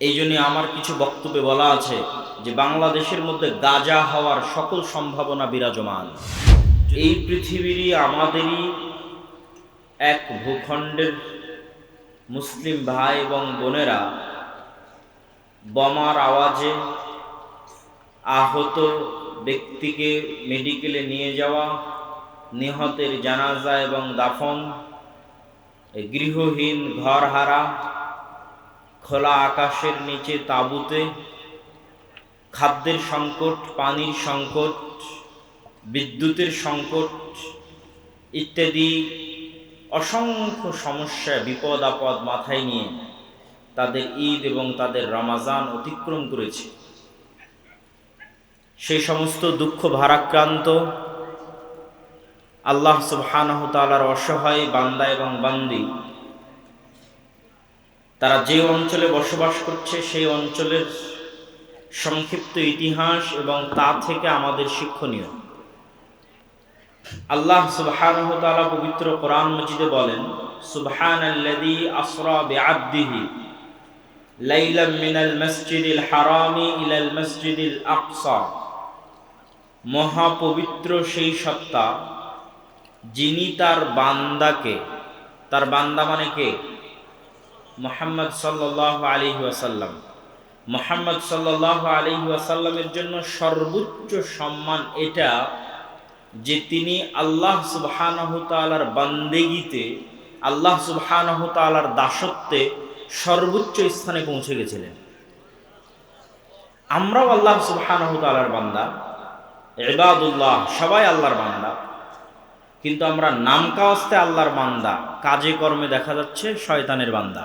এই জন্য আমার কিছু বক্তব্যে বলা আছে যে বাংলাদেশের মধ্যে গাজা হওয়ার সকল সম্ভাবনা বিরাজমান। এই পৃথিবীরই আমাদেরই এক ভূখণ্ডের মুসলিম ভাই এবং বোনেরা বোমার আওয়াজে আহত ব্যক্তিকে মেডিকেলে নিয়ে যাওয়া, নিহতের জানাজা এবং দাফন, গৃহহীন ঘরহারা খোলা আকাশের নিচে তাঁবুতে, খাদ্যের সংকট, পানির সংকট, বিদ্যুতের সংকট ইত্যাদি অসংখ্য সমস্যা, বিপদ, আপদ মাথায় নিয়ে তাদের ঈদ এবং তাদের রমাজান অতিক্রম করেছে। সেই সমস্ত দুঃখ ভারাক্রান্ত আল্লাহ সুবহানাহ তাআলার অসহায় বান্দা এবং বান্দি তারা যে অঞ্চলে বসবাস করছে, সেই অঞ্চলের সংক্ষিপ্ত ইতিহাস এবং তা থেকে আমাদের শিক্ষণীয়। আল্লাহ সুবহানাহু তাআলা পবিত্র কোরআন মজিদে বলেন লাইলাম মিনাল হারামি মহাপবিত্র সেই সত্তা যিনি তার বান্দাকে, তার বান্দা মানে কে? মোহাম্মদ সাল্লাহ আলী ওয়াসাল্লাম। মোহাম্মদ সাল্লাহ আলী ওয়াসাল্লামের জন্য সর্বোচ্চ সম্মান এটা যে তিনি আল্লাহ সুবহানাহ তালার বান্দেগিতে, আল্লাহ সুবহানাহ তালার দাসত্বে সর্বোচ্চ স্থানে পৌঁছে গেছিলেন। আমরাও আল্লাহ সুবহানাহ তালার বান্দা এবাদুল্লাহ সবাই আল্লাহর বান্দা, কিন্তু আমরা নাম কাওয়াস্তে আল্লাহর বান্দা, কাজে কর্মে দেখা যাচ্ছে শয়তানের বান্দা।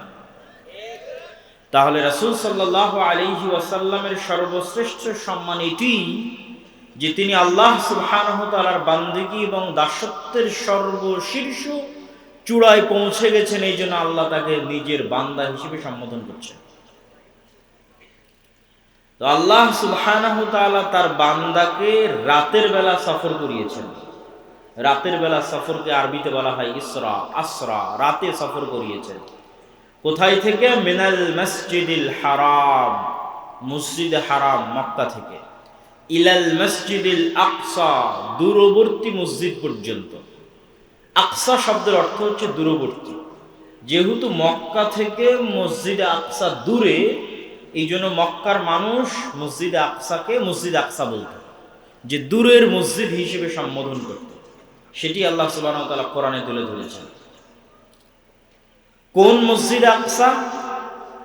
তাহলে রাসূল সাল্লাহ আলাইহি ওয়াসাল্লামের সর্বশ্রেষ্ঠ সম্মান এটি যে তিনি আল্লাহ সুবহানাহু তাআলার বান্দিগি এবং দাসত্বের সর্বশীর্ষ চূড়ায় পৌঁছে গেছেন, এই জন্য আল্লাহ তাকে নিজের বান্দা হিসেবে সম্বোধন করছেন। তো আল্লাহ সুবহানাহু তাআলা তার বান্দাকে রাতের বেলা সফর করিয়েছেন। রাতের বেলা সফরকে আরবিতে বলা হয় ইসরা, আসরা, রাতে সফর করিয়েছেন। কোথায় থেকে? মিনাল মসজিদিল হারাম, মসজিদ হারাম, মক্কা থেকে। ইলাল মসজিদিল আকসা, দূরবর্তী মসজিদ পর্যন্ত। আকসা শব্দের অর্থ হচ্ছে দূরবর্তী। যেহেতু মক্কা থেকে মসজিদে আকসা দূরে এই জন্য মক্কার মানুষ মসজিদে আকসাকে মসজিদ আকসা বলত। যে দূরের মসজিদ হিসেবে সম্বোধন করত। সেটি আল্লাহ সুবাহ কোরআনে তুলে ধরেছেন। কোন মসজিদ আকসা?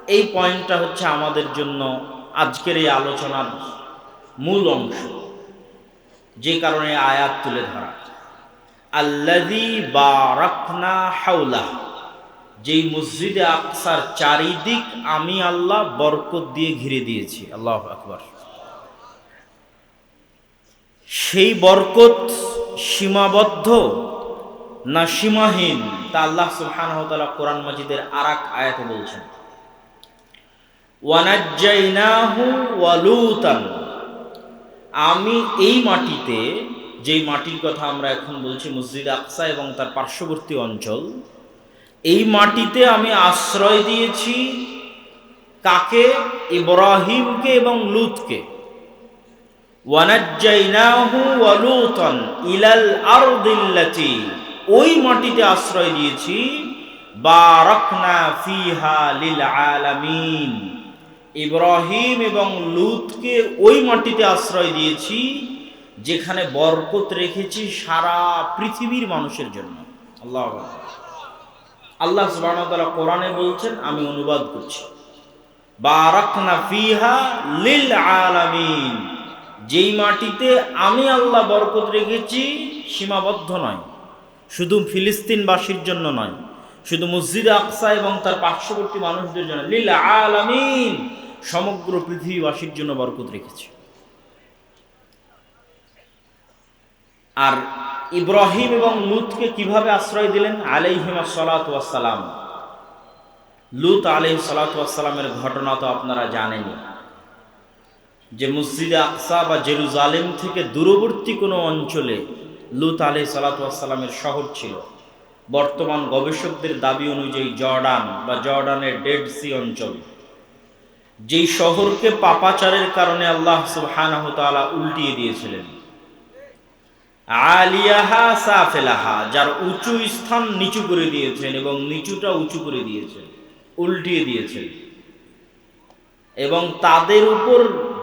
এই পয়েন্টটা হচ্ছে আমাদের জন্য আজকের এই আলোচনার মূল অংশ। যে কারণে আয়াত তুলে ধরা। আল্লাদি বারাকনা হাউলা যেই মসজিদে আকসার চারিদিক আমি আল্লাহ বরকত দিয়ে ঘিরে দিয়েছি। আল্লাহ আকবর। সেই বরকত সীমাবদ্ধ না সীমাহীন, তা আল্লাহ সুবহানাহু ওয়া তাআলা কোরআন মাজিদের আরাক আয়াতে বলছেন। আমি এই মাটিতে, যেই মাটির কথা আমরা এখন বলছি মসজিদ আকসা এবং তার পার্শ্ববর্তী অঞ্চল, এই মাটিতে আমি আশ্রয় দিয়েছি কাকে? ইব্রাহিমকে এবং লুতকে। ওয়ানাজ্জাইনাহু ওয়ালুতান ইলাল আরদিল্লাতি ওই মাটিতে আশ্রয় দিয়েছি। বারাকনা ফিহা লিল আলামিন। ইব্রাহিম এবং লুতকে ওই মাটিতে আশ্রয় দিয়েছি, যেখানে বরকত রেখেছি সারা পৃথিবীর মানুষের জন্য। আল্লাহ আল্লাহ সুবহানাহু তাআলা কোরআনে বলছেন, আমি অনুবাদ করছি। বারাকনা ফিহা লিল আলামিন। যেই মাটিতে আমি আল্লাহ বরকত রেখেছি, সীমাবদ্ধ নয়। শুধু ফিলিস্তিনবাসীর জন্য নয়, শুধু মসজিদ আকসা এবং তার পার্শ্ববর্তী মানুষদের জন্য লীল আলামিন সমগ্র পৃথিবীবাসীর জন্য বরকত রেখেছে। আর ইব্রাহিম এবং লুতকে কীভাবে আশ্রয় দিলেন? আলাইহিমা সালাত সালাম লুত আলহ সালাতামের ঘটনা তো আপনারা জানেনই, যে মসজিদে আকসা বা জেরুজালেম থেকে দূরবর্তী কোনো অঞ্চলে লুত আলহ সালাতামের শহর ছিল। বর্তমান গবেষকদের দাবি অনুযায়ী জর্ডান বা জর্ডানের ডেড সি অঞ্চল। যেই শহরকে পাপাচারের কারণে আল্লাহ সুবহানাহু উল্টিয়ে দিয়েছিলেন। আলিয়াহা সাফেলাহা, যার উঁচু স্থান নিচু করে দিয়েছেন এবং নিচুটা উঁচু করে দিয়েছেন, উল্টিয়ে দিয়েছেন। এবং তাদের উপর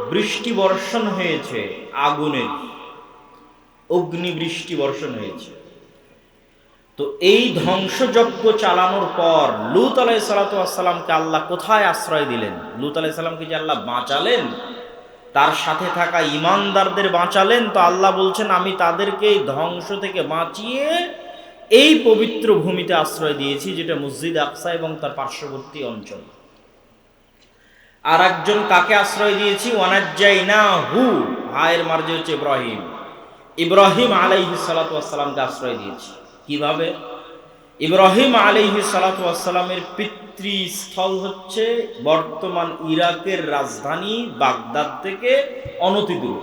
বৃষ্টি বর্ষণ হয়েছে আগুনের অগ্নি বৃষ্টি বর্ষণ হয়েছে। তো এই ধ্বংসযজ্ঞ চালানোর পর লুত আলাই সালাতামকে আল্লাহ কোথায় আশ্রয় দিলেন? লুত আলাই সাল্লামকে যে আল্লাহ বাঁচালেন? তার সাথে থাকা ইমানদারদের বাঁচালেন? তো আল্লাহ বলছেন, আমি তাদেরকে এই ধ্বংস থেকে বাঁচিয়ে এই পবিত্র ভূমিতে আশ্রয় দিয়েছি, যেটা মসজিদ আকসা এবং তার পার্শ্ববর্তী অঞ্চল। আর একজন কাকে আশ্রয় দিয়েছি? ওয়ানাজ্জাইনা হু হায়ের মার্জে হচ্ছে ইব্রাহিম। ইব্রাহিম আলাইহি সালাতামকে আশ্রয় দিয়েছি? কীভাবে? ইব্রাহিম আলাইহি সালাতামের পিতৃস্থল হচ্ছে বর্তমান ইরাকের রাজধানী বাগদাদ থেকে অনতিদূর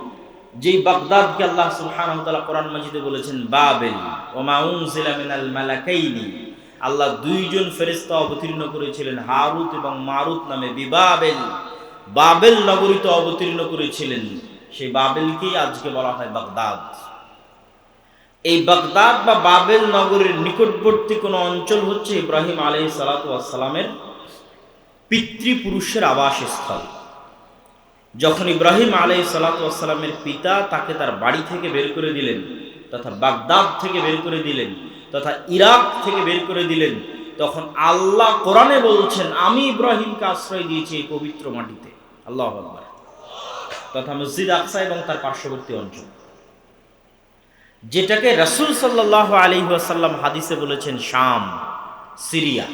যেই বাগদাদকে আল্লাহ সুবহানাহু কোরআন মাজিদে বলেছেন, বাবেল ওয়া মা আল্লাহ দুইজন ফেরেশতা অবতীর্ণ করেছিলেন, হারুত এবং মারুত নামে বিবাবেল। বাবেল নগরীতে অবতীর্ণ করেছিলেন। সেই বাবেলকেই আজকে বলা হয় বাগদাদ। এই বাগদাদ বা বাবেল নগরের নিকটবর্তী কোনো অঞ্চল হচ্ছে ইব্রাহিম আলহ সালাতামের পিতৃপুরুষের আবাসস্থল। যখন ইব্রাহিম আলহ সালাতামের পিতা তাকে তার বাড়ি থেকে বের করে দিলেন, তথা বাগদাদ থেকে বের করে দিলেন, তথা ইরাক থেকে বের করে দিলেন, তখন আল্লাহ কোরআনে বলছেন, আমি ইব্রাহিমকে আশ্রয় দিয়েছি এই পবিত্র মাটিতে। আল্লাহ আকবার। তথা মসজিদ আকসা এবং তার পার্শ্ববর্তী অঞ্চল। যেটাকে রসুল সাল্লাহ আলী আসাল্লাম হাদিসে বলেছেন শাম, সিরিয়া।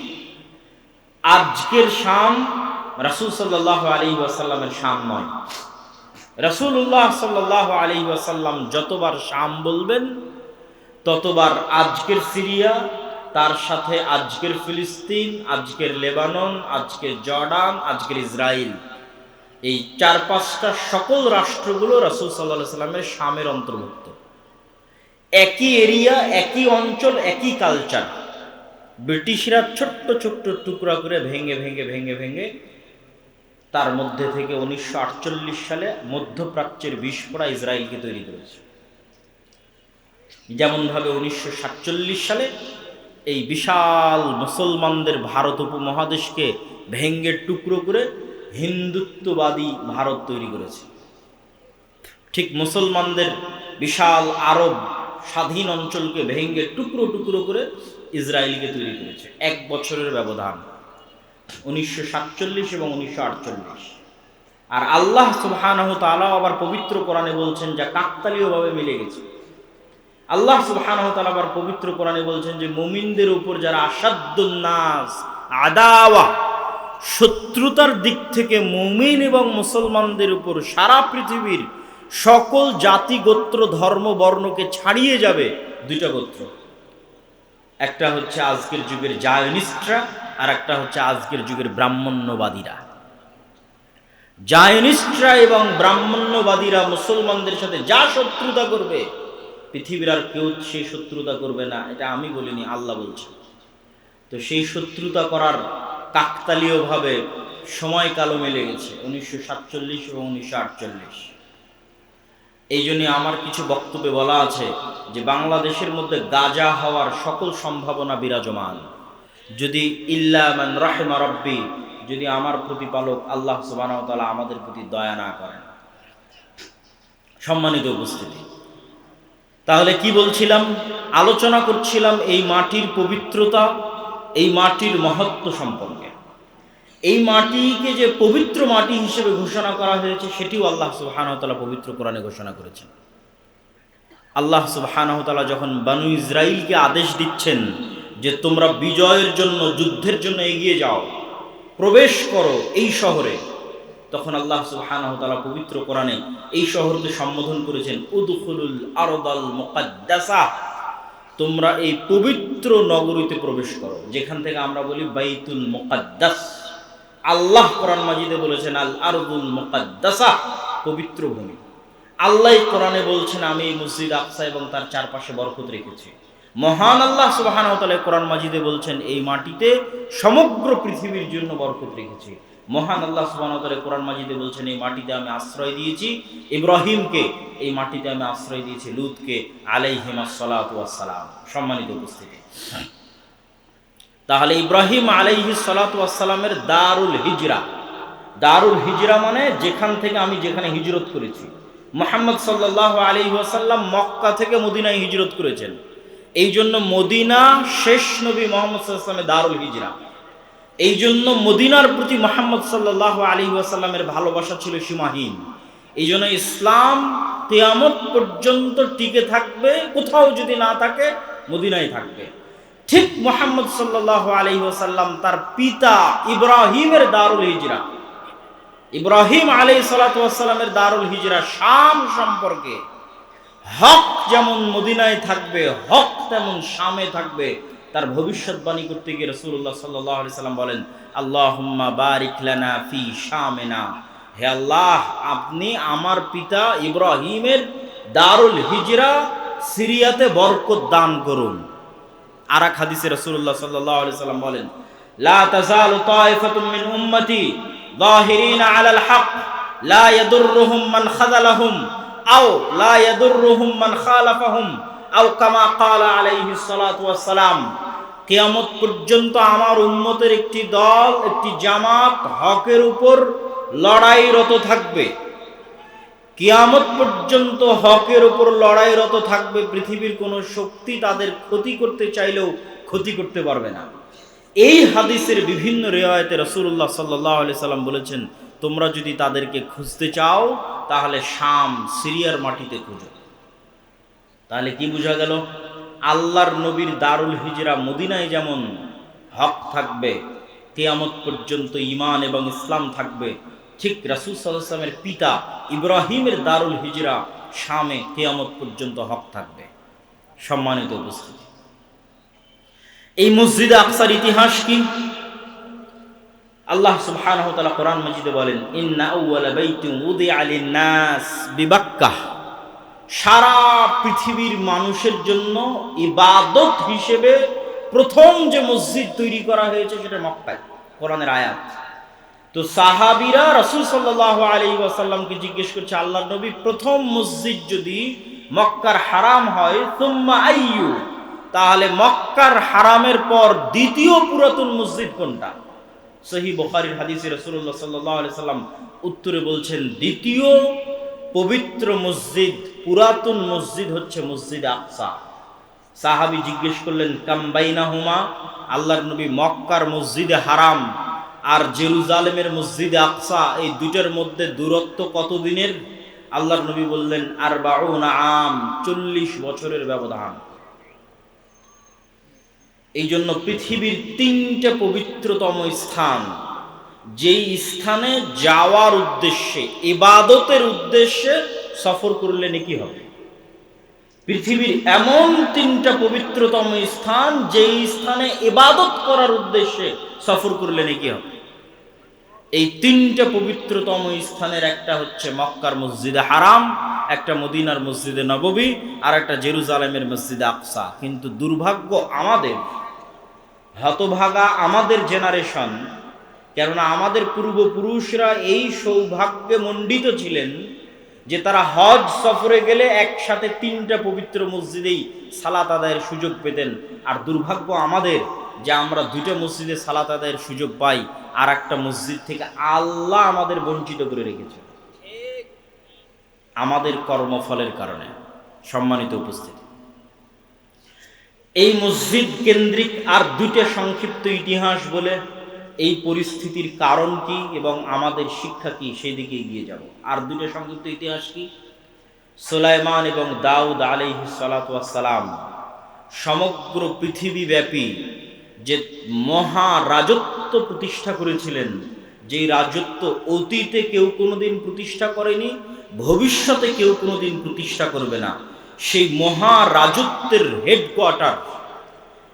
আজকের শাম রসুল সাল্লাহ আলী আসাল্লামের শাম নয়। রসুল্লাহ সাল্লাহ আলী আসাল্লাম যতবার শাম বলবেন, ততবার আজকের সিরিয়া, তার সাথে আজকের ফিলিস্তিন, আজকের লেবানন, আজকের জর্ডান, আজকের ইসরায়েল এই চার পাঁচটা সকল রাষ্ট্রগুলো রসুল সাল্লাহ সাল্লামের শামের অন্তর্ভুক্ত। একই এরিয়া, একই অঞ্চল, একই কালচার। ব্রিটিশরা ছোট্ট ছোট্ট টুকরা করে ভেঙে ভেঙে ভেঙে ভেঙে তার মধ্যে থেকে উনিশশো আটচল্লিশ সালে মধ্যপ্রাচ্যের বিস্ফোরা ইসরায়েলকে তৈরি করেছে। যেমনভাবে উনিশশো সাতচল্লিশ সালে এই বিশাল মুসলমানদের ভারত উপমহাদেশকে ভেঙ্গে টুকরো করে হিন্দুত্ববাদী ভারত তৈরি করেছে। ঠিক মুসলমানদের বিশাল আরব স্বাধীন অঞ্চলকে ভেঙ্গে টুকরো টুকরো করে ইসরায়েলকে তৈরি করেছে। এক বছরের ব্যবধান, উনিশশো সাতচল্লিশ এবং উনিশশো আটচল্লিশ। আর আল্লাহ সুবাহানহ আবার পবিত্র কোরআনে বলছেন যা কাকতালীয়ভাবে মিলে গেছে। আল্লাহ সুবহানাহু আবার পবিত্র কোরআনে বলছেন যে মুমিনদের উপর যারা আসাদ্দুন্নাস আদাওয়া শত্রুতার দিক থেকে মুমিন এবং মুসলমানদের উপর সারা পৃথিবীর সকল জাতি, গোত্র, ধর্ম, বর্ণকে ছাড়িয়ে যাবে দুইটা গোত্র। একটা হচ্ছে আজকের যুগের জায়নিস্টরা, আর একটা হচ্ছে আজকের যুগের ব্রাহ্মণ্যবাদীরা। জায়নিস্টরা এবং ব্রাহ্মণ্যবাদীরা মুসলমানদের সাথে যা শত্রুতা করবে, পৃথিবীর আর কেউ সেই শত্রুতা করবে না, এটা আমি বলিনি, আল্লাহ বলছে। তো সেই শত্রুতা করার কাকতালীয়ভাবে সময়কালও মিলে গেছে, উনিশশো সাতচল্লিশ এবং উনিশশো আটচল্লিশ। এই জন্যে আমার কিছু বক্তব্যে বলা আছে যে বাংলাদেশের মধ্যে গাজা হওয়ার সকল সম্ভাবনা বিরাজমান। যদি ইল্লামান রাহেমা রব্বি, যদি আমার প্রতিপালক আল্লাহ সুবাহতালা আমাদের প্রতি দয়া না করেন। সম্মানিত উপস্থিতি, তাহলে কি বলছিলাম? আলোচনা করছিলাম এই মাটির পবিত্রতা, এই মাটির মহত্ব সম্পর্কে। এই মাটিকে যে পবিত্র মাটি হিসেবে ঘোষণা করা হয়েছে, সেটিও আল্লাহ সুবাহানতালা পবিত্র কোরআনে ঘোষণা করেছেন। আল্লাহ সুবাহানহতালা যখন বানু ইসরাইলকে আদেশ দিচ্ছেন যে তোমরা বিজয়ের জন্য, যুদ্ধের জন্য এগিয়ে যাও, প্রবেশ করো এই শহরে, তখন আল্লাহ সুবহানাহু পবিত্র কোরআনে এই শহরকে সম্বোধন করেছেন, উদখুলুল আরদাল মোকাদ্দাসা, তোমরা এই পবিত্র নগরীতে প্রবেশ করো, যেখান থেকে আমরা বলি বাইতুল মুকাদ্দাস। আল্লাহ কোরআন মাজিদে বলেছেন, আল আরদুল পবিত্র ভূমি। আল্লাহ কোরআনে বলছেন, আমি মসজিদ আকসা এবং তার চারপাশে বরকত রেখেছি। মহান আল্লাহ সুবাহান কোরআন মাজিদে বলছেন, এই মাটিতে সমগ্র পৃথিবীর জন্য বরকত রেখেছি। মহান আল্লাহ সুবহানাহু ওয়া তাআলা কোরআন মাজিদে বলছেন, এই মাটিতে আমি আশ্রয় দিয়েছি ইব্রাহিমকে, এই মাটিতে আমি আশ্রয় দিয়েছি লুতকে ওয়াস সালাম সম্মানিত উপস্থিতি। তাহলে ইব্রাহিম আলাইহি সালাতু ওয়াস সালামের দারুল হিজরা। দারুল হিজরা মানে যেখান থেকে আমি যেখানে হিজরত করেছি। মোহাম্মদ সাল্লাহ আলী মক্কা থেকে মদিনায় হিজরত করেছেন। এই জন্য মদিনা শেষ নবী মোহাম্মদ সাল্লামের দারুল হিজরা। এই জন্য মদিনার প্রতি মোহাম্মদ সাল্লাহ আলী ওয়াসাল্লামের ভালোবাসা ছিল সীমাহীন। এই জন্য ইসলাম কেয়ামত পর্যন্ত টিকে থাকবে, কোথাও যদি না থাকে, মদিনায় থাকবে। ঠিক মোহাম্মদ সাল্লাহ আলী ওয়াসাল্লাম তার পিতা ইব্রাহিমের দারুল হিজরা। ইব্রাহিম আলী সালাতামের দারুল হিজরা শাম সম্পর্কে। হক যেমন মদিনায় থাকবে, হক তেমন শামে থাকবে। তার ভবিষ্যৎবাণী করতে গিয়ে রসুল্লাহ সাল্লাহ সাল্লাম বলেন আল্লাহ বারিক লানা ফি শামেনা। হে আল্লাহ, আপনি আমার পিতা ইব্রাহিমের দারুল হিজরা সিরিয়াতে বরকত দান করুন। আর এক হাদিসে রসুল্লাহ সাল্লাহ আলি সাল্লাম বলেন, লা তাজালু তাইফাতুম মিন উম্মতি যাহিরিনা আলাল হক, লা ইয়াদুররুহুম মান খাযালাহুম আও লা ইয়াদুররুহুম মান খালাফাহুম আও কামা ক্বালা আলাইহি সালাতু ওয়াস সালাম কিয়ামত পর্যন্ত আমার উম্মতের একটি দল, একটি জামাত হকের উপর লড়াইরত থাকবে। কিয়ামত পর্যন্ত হকের উপর লড়াইরত থাকবে পৃথিবীর কোনো শক্তি তাদের ক্ষতি করতে চাইলেও ক্ষতি করতে পারবে না। এই হাদিসের বিভিন্ন রেওয়ায়তে রসুল্লাহ সাল্লাহ সাল্লাম বলেছেন, তোমরা যদি তাদেরকে খুঁজতে চাও, তাহলে শাম সিরিয়ার মাটিতে খুঁজো। তাহলে কি বোঝা গেল? আল্লাহর নবীর দারুল হিজরা মদিনায় যেমন হক থাকবে, কেয়ামত পর্যন্ত ইমান এবং ইসলাম থাকবে ঠিক রাসুল সাল্লামের পিতা ইব্রাহিমের দারুল হিজরা শামে কেয়ামত পর্যন্ত হক থাকবে। সম্মানিত উপস্থিতি। এই মসজিদে আকসার ইতিহাস কি? আল্লাহ সুবহানাহু ওয়া তাআলা কোরআন মাজিদে বলেন, ইন্না আউওয়ালা বাইতিন উদিআ লিন-নাস বিবাক্কাহ। সারা পৃথিবীর মানুষের জন্য ইবাদত হিসেবে প্রথম যে মসজিদ তৈরি করা হয়েছে সেটা মক্কায়। কোরআনের আয়াত। তো সাহাবিরা রসুল সাল্লাল্লাহু আলাইহি ওয়াসাল্লামকে জিজ্ঞেস করছে, আল্লাহর নবী প্রথম মসজিদ যদি মক্কার হারাম হয়, সুম্মা আইয়ু? তাহলে মক্কার হারামের পর দ্বিতীয় পুরাতন মসজিদ কোনটা? সহি বখারির হাদিসে রসুল্লাহ সাল্লাহ আলি সাল্লাম উত্তরে বলছেন, দ্বিতীয় পবিত্র মসজিদ, পুরাতন মসজিদ হচ্ছে মসজিদ আকসা। সাহাবি জিজ্ঞেস করলেন কাম্বাইনা হুমা আল্লাহর নবী মক্কার মসজিদে হারাম। আর জেরুজালেমের মসজিদে আকসা, এই দুটার মধ্যে দূরত্ব কতদিনের? আল্লাহর নবী বললেন আর বাউনা আম, চল্লিশ বছরের ব্যবধান। এই জন্য পৃথিবীর তিনটে পবিত্রতম স্থান, যেই স্থানে যাওয়ার উদ্দেশ্যে, ইবাদতের উদ্দেশ্যে সফর করলে নাকি হবে? পৃথিবীর এমন তিনটা পবিত্রতম স্থান, যেই স্থানে ইবাদত করার উদ্দেশ্যে সফর করলে নাকি হবে? এই তিনটা পবিত্রতম স্থানের একটা হচ্ছে মক্কার মসজিদে হারাম, একটা মদিনার মসজিদে নববী, আর একটা জেরুজালেমের মসজিদে আকসা। কিন্তু দুর্ভাগ্য আমাদের, হতভাগা আমাদের জেনারেশন কেননা আমাদের পূর্বপুরুষরা এই সৌভাগ্যে মণ্ডিত ছিলেন যে তারা হজ সফরে গেলে একসাথে তিনটা পবিত্র মসজিদেই সালাত আদায়ের সুযোগ পেতেন। আর দুর্ভাগ্য আমাদের যে আমরা দুইটা মসজিদে সালাত আদায়ের সুযোগ পাই আর একটা মসজিদ থেকে আল্লাহ আমাদের বঞ্চিত করে রেখেছে। আমাদের কর্মফলের কারণে সম্মানিত উপস্থিতি। এই মসজিদ কেন্দ্রিক আর দুটো সংক্ষিপ্ত ইতিহাস বলে এই পরিস্থিতির কারণ কি এবং আমাদের শিক্ষা কি সেই দিকে এগিয়ে যাব। আর দুটো সংক্ষিপ্ত ইতিহাস কি? সোলাইমান এবং দাউদ আলাইহি সালাম সমগ্র পৃথিবীব্যাপী যে মহা রাজত্ব প্রতিষ্ঠা করেছিলেন, যেই রাজত্ব অতীতে কেউ কোনোদিন প্রতিষ্ঠা করেনি, ভবিষ্যতে কেউ কোনোদিন প্রতিষ্ঠা করবে না। সেই মহা রাজত্বের হেডকোয়ার্টার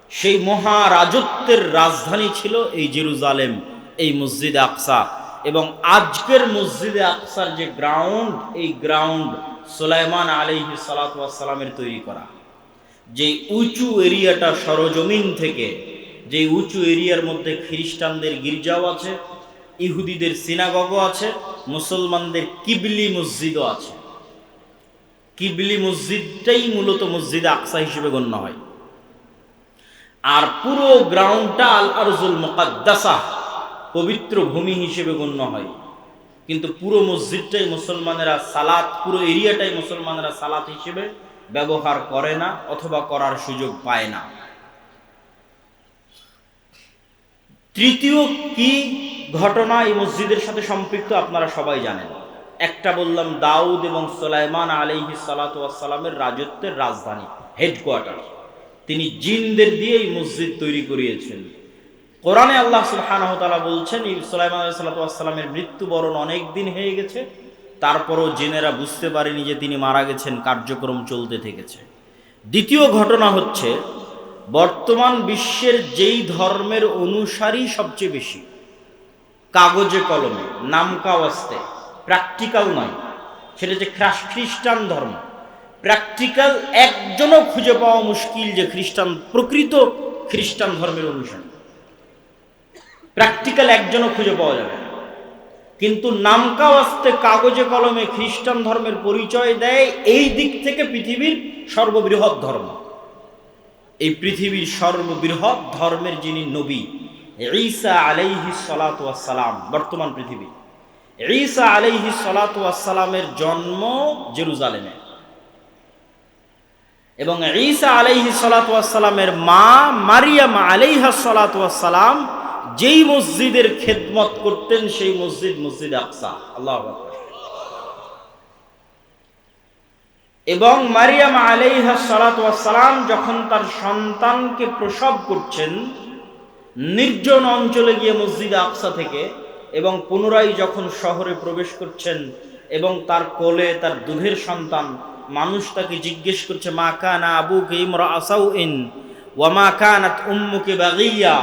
সেই মহা রাজত্বের রাজধানী ছিল এই জেরুজালেম, এই মসজিদ আকসা। এবং আজকের মসজিদে আকসার যে গ্রাউন্ড এই গ্রাউন্ড সোলাইমান আলিহি সালাতামের তৈরি করা। যে উঁচু এরিয়াটা সরজমিন থেকে যে উঁচু এরিয়ার মধ্যে খ্রিস্টানদের গির্জাও আছে, ইহুদিদের সিনাগগও আছে, মুসলমানদের কিবলি মসজিদও আছে। কিবলি মসজিদটাই মূলত মসজিদে আকসা হিসেবে গণ্য হয়। আর পুরো গ্রাউন্ডটা আল আরজুল মোকাদ্দাসা, পবিত্র ভূমি হিসেবে গণ্য হয়। কিন্তু পুরো মসজিদটাই মুসলমানেরা সালাত, পুরো এরিয়াটাই মুসলমানেরা সালাত হিসেবে ব্যবহার করে না অথবা করার সুযোগ পায় না। তৃতীয় কি ঘটনা এই মসজিদের সাথে সম্পৃক্ত আপনারা সবাই জানেন। একটা বললাম, দাউদ এবং সোলাইমান আলাইহি সালাতামের রাজত্বের রাজধানী হেডকোয়ার্টার তিনি জিনদের দিয়ে এই মসজিদ তৈরি করিয়েছেন। কোরআনে আল্লাহ সুবহানাহু তাআলা বলছেন সুলাইমান সালামের মৃত্যুবরণ অনেক দিন হয়ে গেছে, তারপরও জেনেরা বুঝতে পারেনি যে তিনি মারা গেছেন, কার্যক্রম চলতে থেকেছে। দ্বিতীয় ঘটনা হচ্ছে বর্তমান বিশ্বের যেই ধর্মের অনুসারী সবচেয়ে বেশি, কাগজে কলমে নামকাওয়াস্তে প্র্যাকটিক্যাল নয়। সেটা যে খ্রিস্টান ধর্ম। প্র্যাকটিক্যাল একজনও খুঁজে পাওয়া মুশকিল যে খ্রিস্টান, প্রকৃত খ্রিস্টান ধর্মের অনুসারী। প্র্যাকটিক্যাল একজনও খুঁজে পাওয়া যাবে না। কিন্তু নামকাওয়াস্তে কাগজে কলমে খ্রিস্টান ধর্মের পরিচয় দেয় এই দিক থেকে পৃথিবীর সর্ববৃহৎ ধর্ম। এই পৃথিবীর সর্ববৃহৎ ধর্মের যিনি নবী, ঈসা আলাইহি সালাম বর্তমান পৃথিবী। ঈসা আলাইহি সালামের জন্ম জেরুজালেমে। এবং ঈসা আলাইহি সালামের মা মারিয়াম আলাইহা সালাম যেই মসজিদের খেদমত করতেন, সেই মসজিদ মসজিদ আকসা। আল্লাহ এবং মারিয়াম আলাইহা সালাম যখন তার সন্তানকে প্রসব করছেন, নির্জন অঞ্চলে গিয়ে মসজিদ আকসা থেকে এবং পুনরায় যখন শহরে প্রবেশ করছেন এবং তার কোলে তার দুধের সন্তান, মানুষ তাকে জিজ্ঞেস করছে, মা কানা আবু ইমরা আসাউ ইন? ওয়ামা কানাত উম্মুকে বাগিয়া?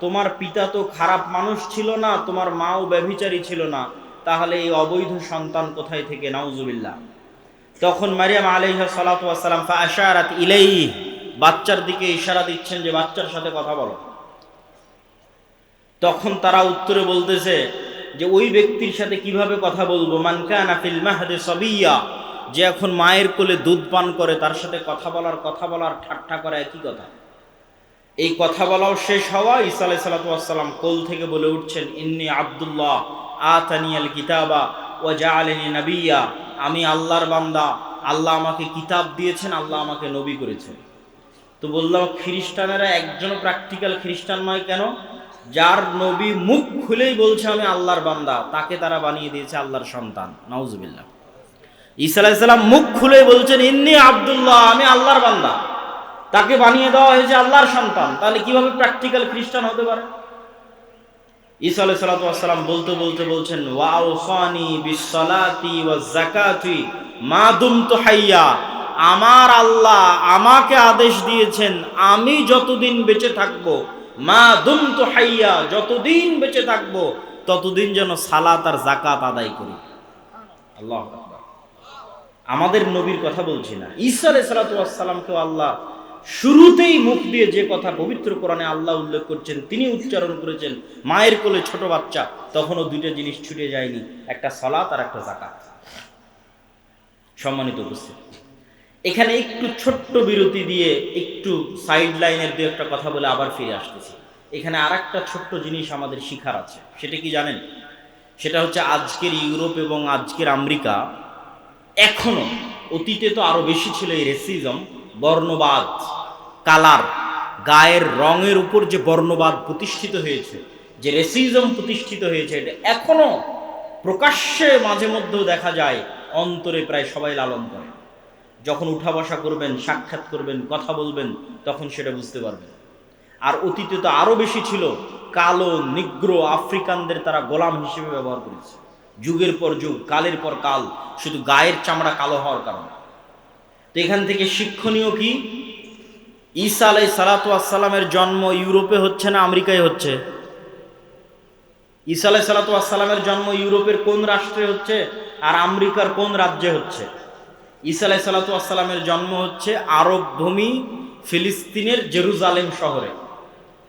তোমার পিতা তো খারাপ মানুষ ছিল না, তোমার মাও ব্যভিচারী ছিল না। তাহলে এই অবৈধ সন্তান কোথায় থেকে? নাউজুবিল্লাহ। তখন মারিয়াম আলাইহা সালাতাম ইলাই বাচ্চার দিকে ইশারা দিচ্ছেন যে বাচ্চার সাথে কথা বলো। তখন তারা উত্তরে বলতেছে যে ওই ব্যক্তির সাথে কীভাবে কথা বলব? সবিয়া, যে এখন মায়ের কোলে দুধ পান করে, তার সাথে কথা বলার কথা বলার ঠাট্টা করা একই কথা। এই কথা বলাও শেষ হওয়া ইসা আলাই সালাতাম কোল থেকে বলে উঠছেন, ইন্নি আবদুল্লাহ আতানিয়াল কিতাবা ও জা আলিনী নবিয়া। আমি আল্লাহর বান্দা, আল্লাহ আমাকে কিতাব দিয়েছেন, আল্লাহ আমাকে নবী করেছেন। তো বললাম, খ্রিস্টানেরা একজন প্র্যাকটিক্যাল খ্রিস্টান নয় কেন? যার নবী মুখ খুলেই বলছে, আমি আল্লাহর বান্দা। তাকে তারা বানিয়ে দিয়েছে আল্লাহর সন্তান। নাউজুবিল্লাহ। ঈসা আলাইসাল্লাম মুখ খুলে বলছেন, ইন্নি আবদুল্লাহ, আমি আল্লাহর বান্দা। তাকে বানিয়ে দেওয়া হয়েছে আল্লাহর সন্তান। তাহলে কীভাবে প্র্যাকটিক্যাল খ্রিস্টান হতে পারে? ঈসা সালাম বলতে বলতে বলছেন মা দুমতু হাইয়া। আমার আল্লাহ আমাকে আদেশ দিয়েছেন, আমি যতদিন বেঁচে থাকব, মা দুমতু হাইয়া, যতদিন বেঁচে থাকব, ততদিন যেন সালাত আর জাকাত আদায় করি। আল্লাহ আমাদের নবীর কথা বলছি না। ঈসা আলাইহিস সালামকেও আল্লাহ শুরুতেই মুখ দিয়ে যে কথা পবিত্র কোরআনে আল্লাহ উল্লেখ করছেন, তিনি উচ্চারণ করেছেন, মায়ের কোলে ছোট বাচ্চা, তখনও দুইটা জিনিস ছুটে যায়নি, একটা সালাত আর একটা জাকাত সম্মানিত উপস্থিত। এখানে একটু ছোট্ট বিরতি দিয়ে একটু সাইড লাইনের দু একটা কথা বলে আবার ফিরে আসতেছি। এখানে আর একটা ছোট্ট জিনিস আমাদের শিখার আছে, সেটা কি জানেন? সেটা হচ্ছে আজকের ইউরোপ এবং আজকের আমেরিকা এখনও অতীতে তো আরও বেশি ছিল এই রেসিজম বর্ণবাদ কালার, গায়ের রঙের উপর যে বর্ণবাদ প্রতিষ্ঠিত হয়েছে, যে রেসিজম প্রতিষ্ঠিত হয়েছে, এটা এখনও প্রকাশ্যে মাঝে মধ্যেও দেখা যায়, অন্তরে প্রায় সবাই লালন করে। যখন উঠা বসা করবেন, সাক্ষাৎ করবেন, কথা বলবেন, তখন সেটা বুঝতে পারবেন। আর অতীতে তো আরও বেশি ছিল, কালো, নিগ্র আফ্রিকানদের তারা গোলাম হিসেবে ব্যবহার করেছে। যুগের পর যুগ, কালের পর কাল, শুধু গায়ের চামড়া কালো হওয়ার কারণে। তো এখান থেকে শিক্ষণীয় কি? ঈসা আলাই সালাতামের জন্ম ইউরোপে হচ্ছে না আমেরিকায় হচ্ছে? ঈসা আলাই সালাতামের জন্ম ইউরোপের কোন রাষ্ট্রে হচ্ছে আর আমেরিকার কোন রাজ্যে হচ্ছে? ঈসা আলাই সালাতামের জন্ম হচ্ছে আরব ভূমি ফিলিস্তিনের জেরুজালেম শহরে।